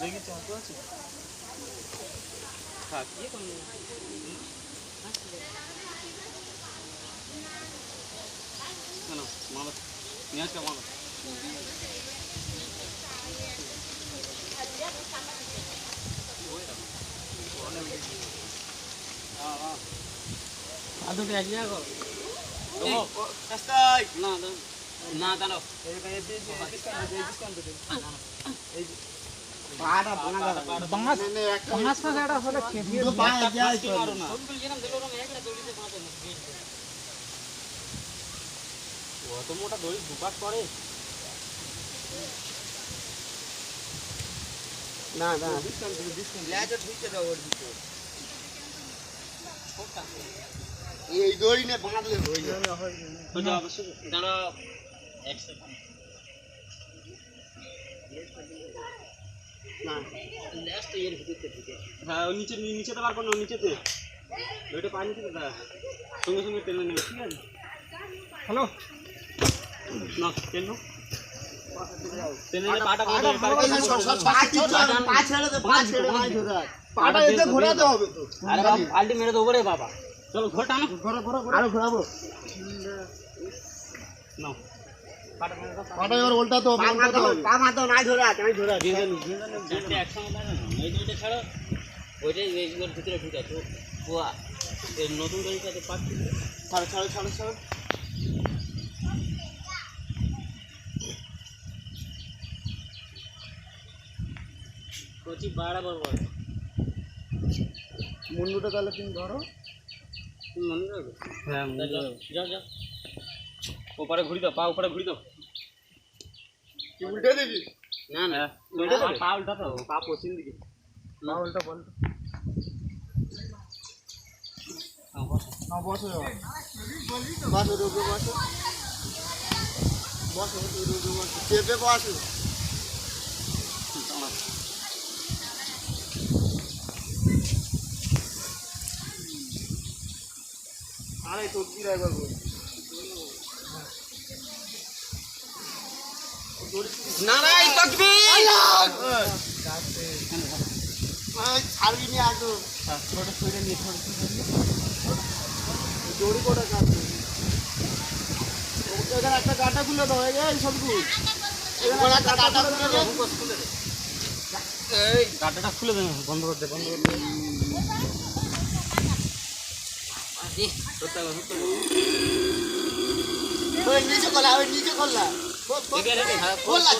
দেখি চাঁদা আছে থাক ইয়ে করুন। কেন মামা নিয়ে আসবে মামা আর দুটো এক জায়গা করো। অত মোটা দড়ি দুপাক করে না না ডিসকাউন্ট ডিসকাউন্ট লেজা ঢুকে দাও ওর ভিতর এই দড়ি নে বাঁধলে হয়ে যাবে। এক সেকেন্ড না। লাস্ট এর ভিতরে ঢুকে হ্যাঁ ওই নিচে নিচেতে বার করো নিচেতে। ওইটা পা নিচেতে দা সঙ্গে সঙ্গে টেনে নেবে ঠিক আছে? হ্যালো? না টেন এতে ঘোরাতে হবে তো। আরে মেরে দেবো রে বাবা। চলো ঘর টানো ঘোরা ঘোরা আরও ঘোরাবো। নাও। পাটা মেরে দাও পাটা এবার উল্টাতে হবে উল্টাতে হবে পা মাতো নাই ধরে। আছে নাই ধরে আছে একসঙ্গে এই দুইটা ছাড়ো ওইটাই এইগুলোর ভিতরে ঢুকে তো পোয়া এই নতুন পাচ্ছি ছাড়ো ছাড়ো ছাড়ো ছাড়ো কচি বাড়া বরবর মুন্ডুটা তাহলে তুমি ধরো। তুমি হ্যাঁ যাও যাও। ওপারে ঘুরি দাও পা উপরে ঘুরি দাও। কি উল্টে দিবি? না না উল্টে দেবে? পা উল্টা তো পা পশ্চিম দিকে। না উল্টা বল। হ্যাঁ, বসো। না বসো বসো। রুবে বসো বসো রুবে বসো। চেপে বসো। আরে তকবির একবার বল নারাই তকবীর। ছাড়বি নি আগে ছোট সইরে নিয়ে ছোট দড়ি কোটা কাটবে এখানে একটা কাটা খুলে দাও এই এই সব কুল এখানে একটা কাটা খুলে দাও এই কাটাটা খুলে দেন বন্ধ করতে বন্ধ করতে সত্যি সত্যি ওই নিচে করলা ওই নিচে করলা দেখে রেখে করলা